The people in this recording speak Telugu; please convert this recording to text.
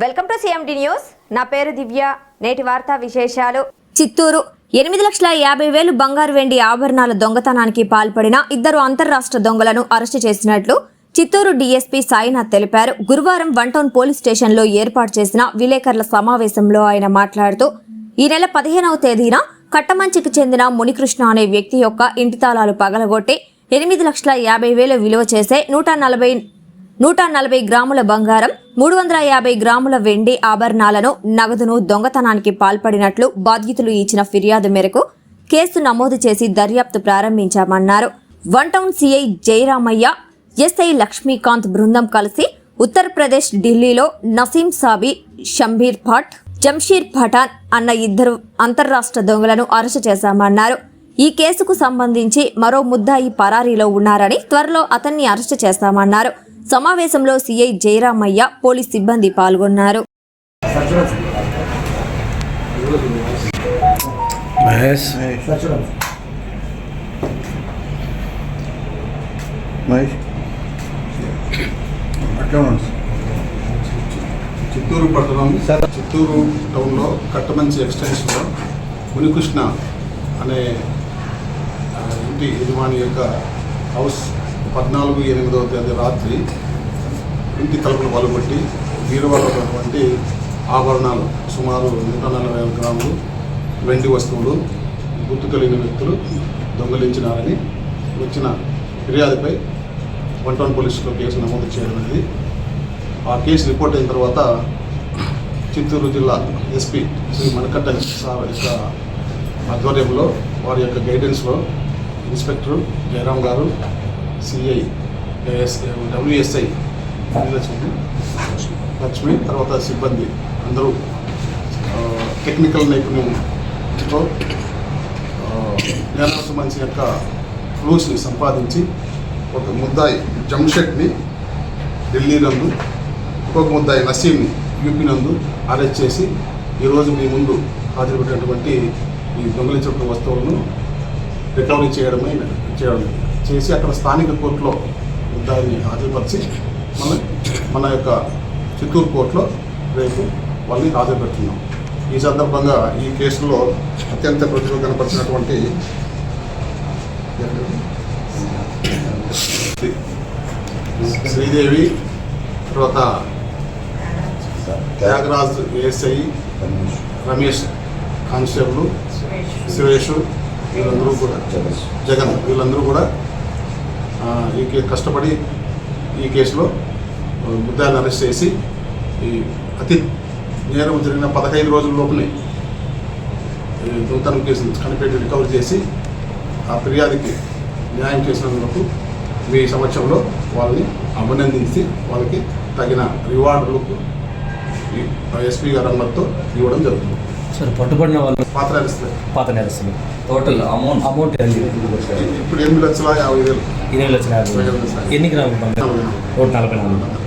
Welcome to CMD news. నా పేరు దివ్య. నేటి వార్తా విశేషాలు. చిత్తూరు ఎనిమిది లక్షల యాభై వేలు బంగారు వెండి ఆభరణాల దొంగతనానికి పాల్పడిన ఇద్దరు అంతర్రాష్ట్ర దొంగలను అరెస్టు చేసినట్లు చిత్తూరు డీఎస్పీ సాయినాథ్ తెలిపారు. గురువారం వన్ టౌన్ పోలీస్ స్టేషన్లో ఏర్పాటు చేసిన విలేకరుల సమావేశంలో ఆయన మాట్లాడుతూ ఈ నెల పదిహేనవ తేదీన కట్టమంచికి చెందిన మునికృష్ణ అనే వ్యక్తి యొక్క ఇంటి తాళాలు పగలగొట్టి ఎనిమిది లక్షల యాభై వేలు విలువ చేసే నూట నలభై నూట నలభై గ్రాముల బంగారం మూడు వందల యాభై గ్రాముల వెండి ఆభరణాలను నగదును దొంగతనానికి పాల్పడినట్లు బాధ్యతలు ఇచ్చిన ఫిర్యాదు మేరకు కేసు నమోదు చేసి దర్యాప్తు ప్రారంభించామన్నారు. One town CI Jayaramaiah SI Lakshmikanth బృందం కలిసి ఉత్తరప్రదేశ్ ఢిల్లీలో నసీం సాబి షంబీర్ భట్ జంషీర్ పఠాన్ అన్న ఇద్దరు అంతర్రాష్ట్ర దొంగలను అరెస్టు చేశామన్నారు. ఈ కేసుకు సంబంధించి మరో ముద్దాయి పరారీలో ఉన్నారని త్వరలో అతన్ని అరెస్టు చేస్తామన్నారు. సమావేశంలో సీఐ జయరామయ్య పోలీస్ సిబ్బంది పాల్గొన్నారు. చిత్తూరు పట్టణం చిత్తూరు టౌన్లో కట్టమంచి ఎక్స్టెన్షన్లో మునికృష్ణ అనే ఇంటి యజమాని యొక్క హౌస్ పద్నాలుగు ఎనిమిదవ తేదీ రాత్రి ఇంటి తలుపులు పలుగొట్టి బీరువాలో ఉన్నటువంటి ఆభరణాలు సుమారు నూట నలభై ఐదు గ్రాములు వెండి వస్తువులు గుర్తు కలిగిన వ్యక్తులు దొంగలించినారని వచ్చిన ఫిర్యాదుపై వన్ టౌన్ పోలీసులో కేసు నమోదు చేయడం అనేది. ఆ కేసు రిపోర్ట్ అయిన తర్వాత చిత్తూరు జిల్లా ఎస్పీ శ్రీ మణికట్ట సార్ యొక్క ఆధ్వర్యంలో వారి యొక్క గైడెన్స్లో ఇన్స్పెక్టర్ జయరాం గారు CI S WSI Lakshmi Lakshmi తర్వాత సిబ్బంది. అందరూ టెక్నికల్ నైపుణ్యంతో నేరాసు మనిషి యొక్క క్లూస్ని సంపాదించి ఒక ముద్దాయి జంషెడ్ని ఢిల్లీ నందు ఇంకొక ముద్దాయి నసీంని యూపీ నందు అరెస్ట్ చేసి ఈరోజు మీ ముందు హాజరుపెట్టినటువంటి ఈ దొంగలించిన వస్తువులను రికవరీ చేయడమే చేయడం చేసి అక్కడ స్థానిక కోర్టులో ముద్దాయిని హాజరుపరిచి మన మన యొక్క చిత్తూరు కోర్టులో రేపు వాళ్ళని హాజరుపెడుతున్నాం. ఈ సందర్భంగా ఈ కేసులో అత్యంత ప్రతిభ కనపరిచినటువంటి శ్రీదేవి తర్వాత త్యాగరాజ్ ఏఎస్ఐ రమేష్ కానిస్టేబుల్ సురేష్ వీళ్ళందరూ కూడా జగన్ వీళ్ళందరూ కూడా ఈ కే కష్టపడి ఈ కేసులో ముద్దాయిని అరెస్ట్ చేసి ఈ అతి నేరం జరిగిన పదహైదు రోజుల లోపలే ఈ దొంగతనం కేసును కనిపెట్టి రికవర్ చేసి ఆ ఫిర్యాదుకి న్యాయం చేసినందుకు మీ సమక్షంలో వాళ్ళని అభినందించి వాళ్ళకి తగిన రివార్డులకు ఎస్పీ గారు అనుమతితో ఇవ్వడం జరుగుతుంది. సార్ పట్టుబడిన వాళ్ళు పాత్ర ఇస్తుంది పాత నేరస్తులు టోటల్ అమౌంట్ అమౌంట్? ఇప్పుడు ఎనిమిది లక్షల యాభై వేలు ఇరవై లక్షల యాభై. ఎన్ని గ్రాములు? నూట నలభై నాలుగు